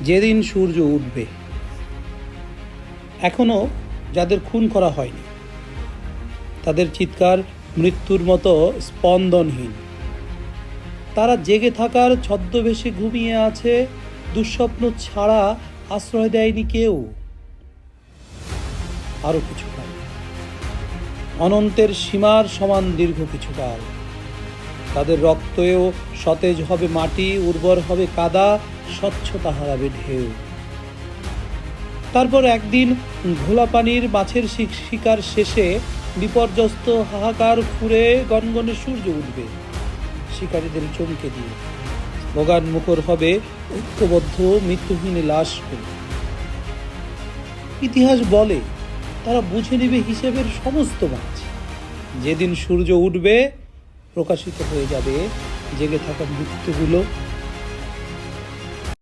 যেদিন সূর্য উঠবে। এখনও যাদের খুন করা হয়নি, তাদের চিৎকার, মৃত্যুর মতো স্পন্দনহীন। তারা জেগে থাকার ছদ্মবেশে ঘুমিয়ে আছে, দুঃস্বপ্ন ছাড়া আশ্রয় দেয়নি কেউ। আরও কিছুকাল। অনন্তের সীমার সমান দীর্ঘ কিছুকাল। তাদের রক্তেও সতেজ হবে মাটি, উর্বর হবে কাদা স্বচ্ছতা হারাবে ঢেউ। তারপর একদিন ঘোলা পানির মাছের শিকার শেষে বিপর্যস্ত হাহাকার ফুরে গনগনে সূর্য উঠবে, শিকারীদের চমকে দিয়ে। বগান মুখর হবে ঐক্যবদ্ধ মৃত্যুহীন লাশ করে ইতিহাস বলে, তারা বুঝে নেবে হিসেবের সমস্ত মাছ। যেদিন সূর্য উঠবে, প্রকাশিত হয়ে যাবে জেগে থাকা মৃত্যুগুলো।